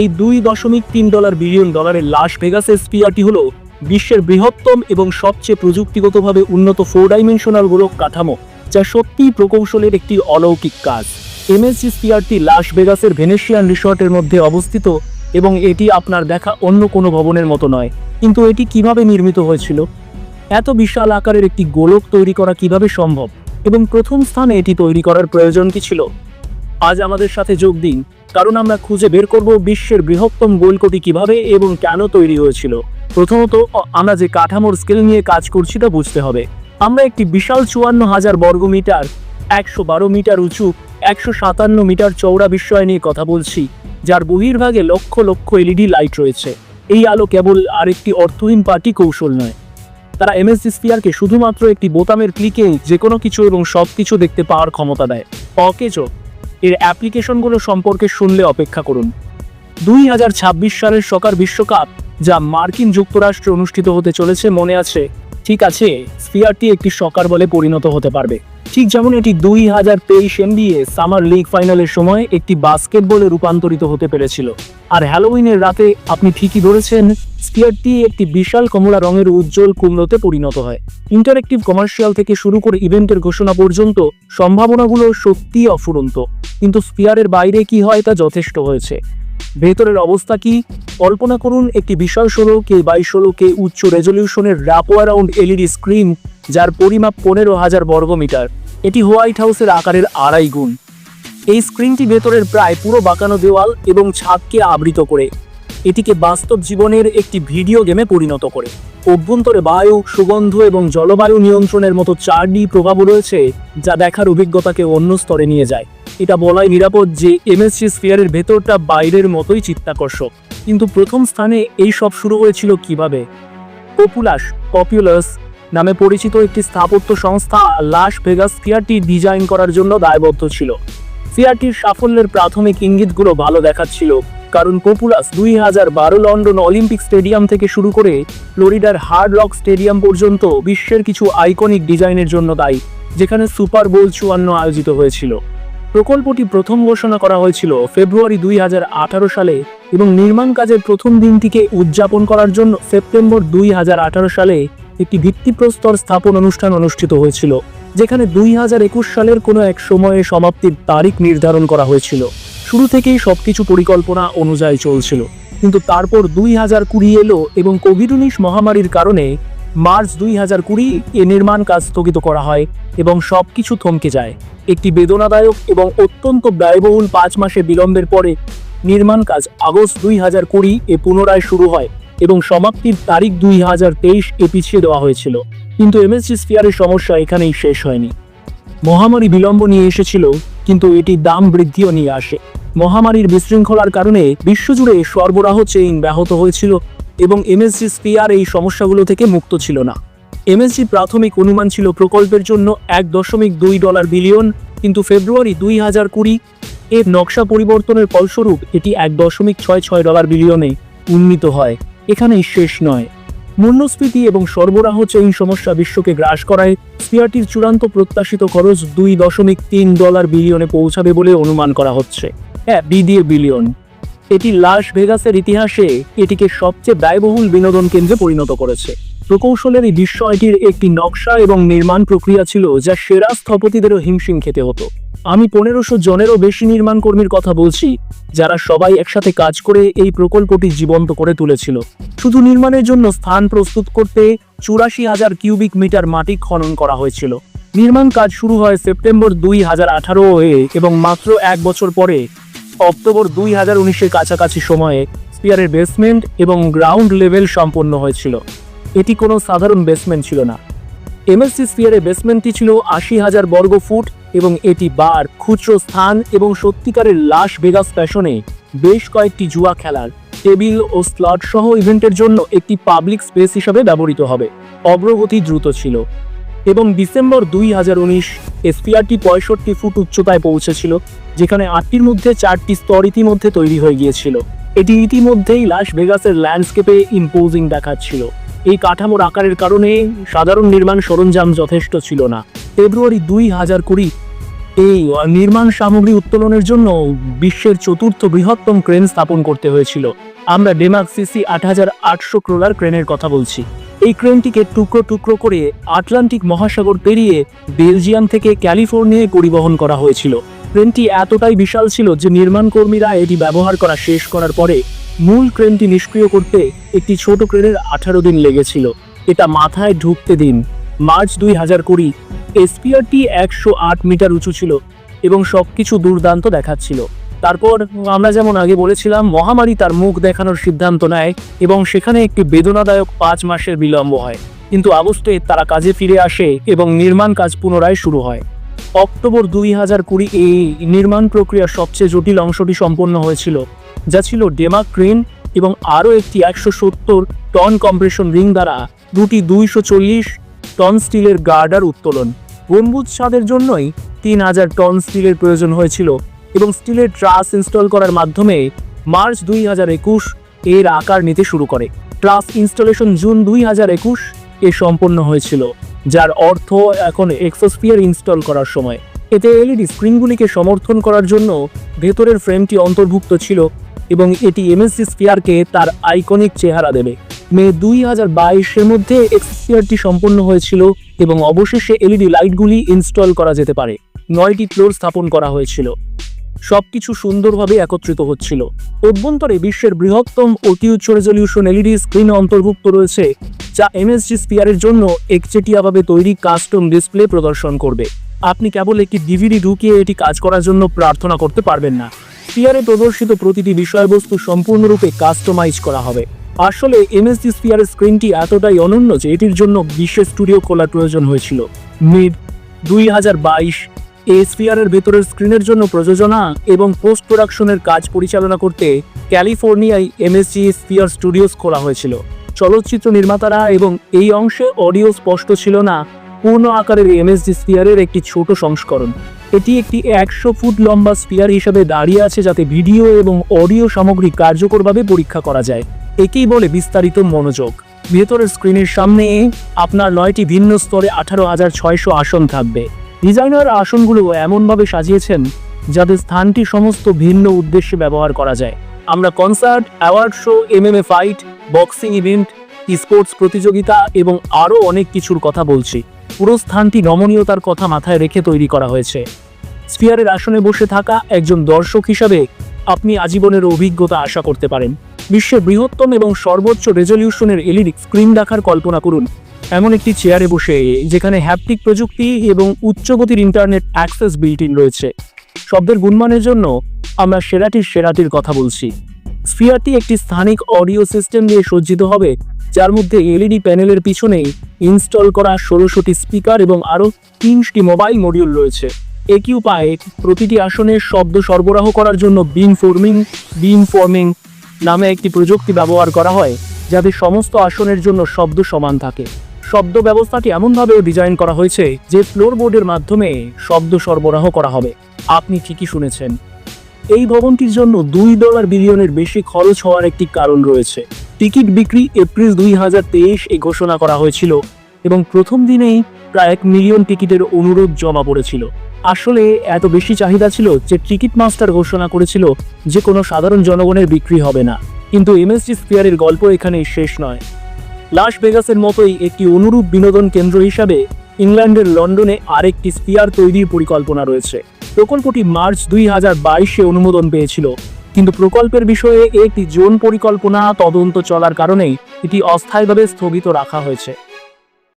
এই দুই দশমিক তিন ডলার বিলিয়ন ডলারের লাস ভেগাসের স্পিয়ারটি হল বিশ্বের বৃহত্তম এবং সবচেয়ে প্রযুক্তিগতভাবে উন্নত ফোর ডাইমেনশনাল গোলক কাঠামো, যা সত্যিই প্রকৌশলের একটি অলৌকিক কাজ। এমএসজি স্পিয়ারটি লাস ভেগাসের ভেনেশিয়ান রিসর্টের মধ্যে অবস্থিত এবং এটি আপনার দেখা অন্য কোনো ভবনের মতো নয়। কিন্তু এটি কীভাবে নির্মিত হয়েছিল? এত বিশাল আকারের একটি গোলক তৈরি করা কীভাবে সম্ভব? এবং প্রথম স্থানে এটি তৈরি করার প্রয়োজন কি ছিল? আজ আমাদের সাথে যোগ দিন। কারণ আমরা খুঁজে বের করব বিশ্বের বৃহত্তম গোলকটি কীভাবে এবং কেন তৈরি হয়েছিল। প্রথমত আমরা যে কাঠামোর স্কেল নিয়ে কাজ করছি তা বুঝতে হবে। আমরা একটি বিশাল চুয়ান্ন হাজার বর্গমিটার একশো বারো মিটার উঁচু, একশো সাতান্ন মিটার চৌড়া বিস্ময় নিয়ে কথা বলছি, যার বহির্ভাগে লক্ষ লক্ষ এলইডি লাইট রয়েছে। এই আলো কেবল আরেকটি অর্থহীন পার্টি কৌশল নয়। তারা এমএসডি স্পিয়ারকে শুধুমাত্র একটি বোতামের ক্লিকে যে কোনো কিছু এবং সব কিছু দেখতে পাওয়ার ক্ষমতা দেয়। অকেজ এর অ্যাপ্লিকেশনগুলো সম্পর্কে শুনলে অপেক্ষা করুন। দুই হাজার ছাব্বিশ সালের সকার বিশ্বকাপ, যা মার্কিন যুক্তরাষ্ট্রে অনুষ্ঠিত হতে চলেছে, মনে আছে? ঠিক আছে স্পিয়ারটি একটি সকার বলে পরিণত হতে পারবে। ঠিক যেমন এটি দুই হাজার তেইশ এনবিএ সামার লিগ ফাইনালের সময় একটি বাস্কেটবলে রূপান্তরিত হতে পেরেছিল। আর হ্যালোউইনের রাতে, আপনি ঠিকই ধরেছেন স্পিয়ারটি একটি বিশাল কমলা রঙের উজ্জ্বল কুমড়োতে পরিণত হয়। ইন্টারেক্টিভ কমার্শিয়াল থেকে শুরু করে ইভেন্টের ঘোষণা পর্যন্ত সম্ভাবনাগুলো সত্যিই অফুরন্ত। কিন্তু স্পিয়ারের বাইরে কি হয় তা যথেষ্ট হয়েছে। ভেতরের অবস্থা কি? কল্পনা করুন একটি বিশাল ষোলো কে বাইশ ষোলো কে উচ্চ রেজলিউশনের র্যাপ অ্যারাউন্ড এলইডি স্ক্রিন যার পরিমাপ পনেরো হাজার বর্গমিটার। এটি হোয়াইট হাউসের আকারের আড়াই গুণ। এই স্ক্রিনটি ভেতরের প্রায় পুরো বাঁকানো দেওয়াল এবং ছাদকে আবৃত করে। এটিকে বাস্তব জীবনের একটি ভিডিও গেমে পরিণত করে। অভ্যন্তরে বায়ু, সুগন্ধ এবং জলবায়ু নিয়ন্ত্রণের মতো চারটি প্রভাবও রয়েছে যা দেখার অভিজ্ঞতাকে অন্য স্তরে নিয়ে যায়। এটা বলাই নিরাপদ যে এমএসসি স্ফিয়ারের ভেতরটা বাইরের মতোই চিত্তাকর্ষক। কিন্তু প্রথম স্থানে এই সব শুরু হয়েছিল কীভাবে? পপুলাস পপুলাস নামে পরিচিত একটি স্থাপত্য সংস্থা লাস ভেগাস স্ফিয়ারটি ডিজাইন করার জন্য দায়বদ্ধ ছিল। স্ফিয়ারটির সাফল্যের প্রাথমিক ইঙ্গিতগুলো ভালো দেখাচ্ছিল। কারণ পপুলাস দুই হাজার বারো লন্ডন অলিম্পিক স্টেডিয়াম থেকে শুরু করে ফ্লোরিডার হার্ড রক স্টেডিয়াম পর্যন্ত বিশ্বের কিছু আইকনিক ডিজাইনের জন্য দায়ী, যেখানে সুপার বোল চুয়ান্ন আয়োজিত হয়েছিল। প্রকল্পটি প্রথম ঘোষণা করা হয়েছিল ফেব্রুয়ারি দুই হাজার আঠারো সালে এবং নির্মাণ কাজের প্রথম দিনটিকে উদযাপন করার জন্য সেপ্টেম্বর দুই হাজার আঠারো সালে একটি ভিত্তিপ্রস্তর স্থাপন অনুষ্ঠান অনুষ্ঠিত হয়েছিল, যেখানে দুই হাজার একুশ সালের কোনো এক সময়ে সমাপ্তির তারিখ নির্ধারণ করা হয়েছিল। শুরু থেকেই সবকিছু পরিকল্পনা অনুযায়ী চলছিল। কিন্তু তারপর দুই হাজার কুড়ি এলো এবং কোভিড উনিশ মহামারীর কারণে মার্চ দুই হাজার কুড়ি এ নির্মাণ কাজ স্থগিত করা হয় এবং সবকিছু থমকে যায়। একটি বেদনাদায়ক এবং অত্যন্ত ব্যয়বহুল পাঁচ মাসে বিলম্বের পরে নির্মাণ কাজ আগস্ট দুই হাজার কুড়ি এ পুনরায় শুরু হয় এবং সমাপ্তির তারিখ দুই হাজার তেইশ এ পিছিয়ে দেওয়া হয়েছিল। কিন্তু এমএসজি স্ফিয়ারের সমস্যা এখানেই শেষ হয়নি। মহামারী বিলম্ব নিয়ে এসেছিল কিন্তু এটি দাম বৃদ্ধিও নিয়ে আসে। মহামারীর বিশৃঙ্খলার কারণে বিশ্বজুড়ে সরবরাহ চেইন ব্যাহত হয়েছিল এবং এমএসজি স্পিয়ার এই সমস্যাগুলো থেকে মুক্ত ছিল না। এমএসজি প্রাথমিক অনুমান ছিল প্রকল্পের জন্য এক দশমিক দুই ডলার বিলিয়ন, কিন্তু ফেব্রুয়ারি দুই হাজার কুড়ি এর নকশা পরিবর্তনের ফলস্বরূপ এটি এক দশমিক ছয় ছয় ডলার বিলিয়নে উন্নীত হয়। এখানেই শেষ নয়। মূল্যস্ফীতি এবং সরবরাহ চেইন সমস্যা বিশ্বকে গ্রাস করায় স্পিয়ারটির চূড়ান্ত প্রত্যাশিত খরচ দুই দশমিক তিন ডলার বিলিয়নে পৌঁছাবে বলে অনুমান করা হচ্ছে। হ্যাঁ বি দিয়ে বিলিয়ন। এটি লাস ভেগাসের ইতিহাসে এটিকে সবচেয়ে ব্যয়বহুল বিনোদন কেন্দ্রে পরিণত করেছে। প্রকৌশলের এই বিস্ময়টির একটি নকশা এবং নির্মাণ প্রক্রিয়া ছিল যা সেরা স্থপতিদেরও হিমশিম খেতে হতো। আমি পনেরোশো জনেরও বেশি নির্মাণ কর্মীর কথা বলছি, যারা সবাই একসাথে কাজ করে এই প্রকল্পটি জীবন্ত করে তুলেছিল। শুধু নির্মাণের জন্য স্থান প্রস্তুত করতে চুরাশি হাজার কিউবিক মিটার মাটি খনন করা হয়েছিল। নির্মাণ কাজ শুরু হয় সেপ্টেম্বর দুই হাজার আঠারো এ এবং মাত্র এক বছর পরে অক্টোবর দুই হাজার উনিশের কাছাকাছি সময়ে স্পিয়ারের বেসমেন্ট এবং গ্রাউন্ড লেভেল সম্পন্ন হয়েছিল। এটি কোনো সাধারণ বেসমেন্ট ছিল না। এমএসসি স্পিয়ারের বেসমেন্টটি ছিল আশি হাজার বর্গ ফুট এবং এটি বার খুচরো স্থান এবং সত্যিকারের লাশ ভেগাস ফ্যাশনে বেশ কয়েকটি জুয়া খেলার টেবিল ও স্লট সহ ইভেন্টের জন্য একটি পাবলিক স্পেস হিসাবে ব্যবহৃত হবে। অগ্রগতি দ্রুত ছিল এবং ডিসেম্বর দুই হাজার উনিশ এসপিআরটি পঁয়ষট্টি ফুট উচ্চতায় পৌঁছেছিল, যেখানে আটটির মধ্যে চারটি স্তর ইতিমধ্যে তৈরি হয়ে গিয়েছিল। এটি ইতিমধ্যেই লাস ভেগাসের ল্যান্ডস্কেপে ইম্পোজিং দেখাচ্ছিল। এই কাঠামোর আকারের কারণে সাধারণ নির্মাণ সরঞ্জাম যথেষ্ট ছিল না। ফেব্রুয়ারি দুই হাজার কুড়ি এই নির্মাণ সামগ্রী উত্তোলনের জন্য বিশ্বের চতুর্থ বৃহত্তম ক্রেন স্থাপন করতে হয়েছিল। আমরা ডেমাক সিসি আট হাজার আটশো ক্রোলার ক্রেনের কথা বলছি। এই ক্রেনটিকে টুকরো টুকরো করে আটলান্টিক মহাসাগর পেরিয়ে বেলজিয়াম থেকে ক্যালিফোর্নিয়ায় পরিবহন করা হয়েছিল। ক্রেনটি এতটাই বিশাল ছিল যে নির্মাণ কর্মীরা এটি ব্যবহার করা শেষ করার পরে মূল ক্রেনটি নিষ্ক্রিয় করতে একটি ছোট ক্রেনের আঠারো দিন লেগেছিল। এটা মাথায় ঢুকতে দিন। মার্চ দুই হাজার কুড়ি এসপিআরটি একশো আট মিটার উঁচু ছিল এবং সব কিছু দুর্দান্ত দেখাচ্ছিল। তারপর আমরা যেমন আগে বলেছিলাম, মহামারী তার মুখ দেখানোর সিদ্ধান্ত নেয় এবং সেখানে একটি বেদনাদায়ক পাঁচ মাসের বিলম্ব হয়। কিন্তু আগস্টে তারা কাজে ফিরে আসে এবং নির্মাণ কাজ পুনরায় শুরু হয়। অক্টোবর দুই হাজার কুড়ি এই নির্মাণ প্রক্রিয়ার সবচেয়ে জটিল অংশটি সম্পন্ন হয়েছিল, যা ছিল ডেমাক ক্রেন এবং আরও একটি একশো সত্তর টন কম্প্রেশন রিং দ্বারা দুটি দুইশো চল্লিশ টন স্টিলের গার্ডার উত্তোলন। গম্বুজ ছাদের জন্যই তিন হাজার টন স্টিলের প্রয়োজন হয়েছিল এবং স্টিলের ট্রাস ইনস্টল করার মাধ্যমে মার্চ দুই হাজার একুশ এর আকার নিতে শুরু করে। ট্রাস ইনস্টলেশন জুন দুই হাজার একুশ এ সম্পন্ন হয়েছিল, যার অর্থ এখন এক্সোস্ফিয়ার ইনস্টল করার সময়। এতে এলইডি স্ক্রিনগুলিকে সমর্থন করার জন্য ভেতরের ফ্রেমটি অন্তর্ভুক্ত ছিল এবং এটি এমএসসি স্পিয়ারকে তার আইকনিক চেহারা দেবে। মে দুই হাজার বাইশের মধ্যে এক্সপিয়ারটি সম্পন্ন হয়েছিল এবং অবশেষে এলইডি লাইটগুলি ইনস্টল করা যেতে পারে। নয়টি ফ্লোর স্থাপন করা হয়েছিল। সবকিছু সুন্দরভাবে একত্রিত হচ্ছিল। অভ্যন্তরে বিশ্বের বৃহত্তম অতি উচ্চ রেজলিউশন এলইডি স্ক্রিন অন্তর্ভুক্ত রয়েছে, যা এমএসজি স্পিয়ারের জন্য একচেটিয়াভাবে তৈরি কাস্টম ডিসপ্লে প্রদর্শন করবে। আপনি কেবল একটি ডিভিডি ঢুকিয়ে এটি কাজ করার জন্য প্রার্থনা করতে পারবেন না। স্পিয়ারে প্রদর্শিত প্রতিটি বিষয়বস্তু সম্পূর্ণরূপে কাস্টমাইজ করা হবে। আসলে এমএসডি স্পিয়ারের স্ক্রিনটি এতটাই অনন্য যে এটির জন্য বিশেষ স্টুডিও খোলার প্রয়োজন হয়েছিল। মিড দুই হাজার বাইশ এই স্পিয়ারের ভেতরের স্ক্রিনের জন্য প্রযোজনা এবং পোস্ট প্রোডাকশনের কাজ পরিচালনা করতে ক্যালিফোর্নিয়ায় এমএসজি স্পিয়ার স্টুডিওস খোলা হয়েছিল। চলচ্চিত্র নির্মাতারা এবং এই অংশে অডিও স্পষ্ট ছিল না, পূর্ণ আকারের এমএসজি স্পিয়ারের একটি ছোট সংস্করণ। এটি একটি একশো ফুট লম্বা স্পিয়ার হিসেবে দাঁড়িয়ে আছে যাতে ভিডিও এবং অডিও সামগ্রী কার্যকরভাবে পরীক্ষা করা যায়। একেই বলে বিস্তারিত মনোযোগ। ভেতরের স্ক্রিনের সামনে আপনার নয়টি ভিন্ন স্তরে আঠারো হাজার ছয়শো আসন থাকবে। ডিজাইনার আসনগুলো এমনভাবে সাজিয়েছেন যাতে স্থানটি সমস্ত ভিন্ন উদ্দেশ্যে ব্যবহার করা যায়। আমরা concert, award show, MMA fight, boxing event, sports প্রতিযোগিতা এবং আরও অনেক কিছুর কথা বলছি। পুরো স্থানটি নমনীয়তার কথা মাথায় রেখে তৈরি করা হয়েছে। স্পিয়ারের আসনে বসে থাকা একজন দর্শক হিসাবে আপনি আজীবনের অভিজ্ঞতা আশা করতে পারেন। বিশ্বের বৃহত্তম এবং সর্বোচ্চ রেজলিউশনের এলইডি স্ক্রিন দেখার কল্পনা করুন। এমন একটি চেয়ারে বসে, যেখানে হ্যাপটিক প্রযুক্তি এবং উচ্চগতির ইন্টারনেট অ্যাক্সেস বিল্ট ইন রয়েছে। শব্দের গুণমানের জন্য আমরা সেরাটির সেরাটির কথা বলছি। স্ফিয়ারটি একটি স্থানিক অডিও সিস্টেম দিয়ে সজ্জিত হবে, যার মধ্যে এলইডি প্যানেলের পিছনেই ইনস্টল করা ষোলোশোটি স্পিকার এবং আরও তিনটি মোবাইল মডিউল রয়েছে। একই উপায়ে প্রতিটি আসনের শব্দ সরবরাহ করার জন্য বিম ফর্মিং বিম ফর্মিং নামে একটি প্রযুক্তি ব্যবহার করা হয়, যাতে সমস্ত আসনের জন্য শব্দ সমান থাকে। শব্দ ব্যবস্থাটি এমনভাবেও ডিজাইন করা হয়েছে যে ফ্লোরবোর্ডের মাধ্যমে শব্দ সরবরাহ করা হবে। আপনি ঠিকই শুনেছেন। এই ভবনটির জন্য দুই ডলার বিলিয়নের বেশি খরচ হওয়ার একটি কারণ রয়েছে। টিকিট বিক্রি এপ্রিল দুই হাজার তেইশ এ ঘোষণা করা হয়েছিল এবং প্রথম দিনেই প্রায় এক মিলিয়ন টিকিটের অনুরোধ জমা পড়েছিল। আসলে এত বেশি চাহিদা ছিল যে টিকিট মাস্টার ঘোষণা করেছিল যে কোনো সাধারণ জনগণের বিক্রি হবে না। কিন্তু এমএসজি স্পিয়ারের গল্প এখানে শেষ নয়। লাস ভেগাসের মতোই একটি অনুরূপ বিনোদন কেন্দ্র হিসাবে ইংল্যান্ডের লন্ডনে আরেকটি স্পিয়ার তৈরির পরিকল্পনা রয়েছে। প্রকল্পটি মার্চ দুই হাজার বাইশে অনুমোদন পেয়েছিল। কিন্তু প্রকল্পের বিষয়ে একটি জোন পরিকল্পনা তদন্ত চলার কারণে এটি অস্থায়ীভাবে স্থগিত রাখা হয়েছে।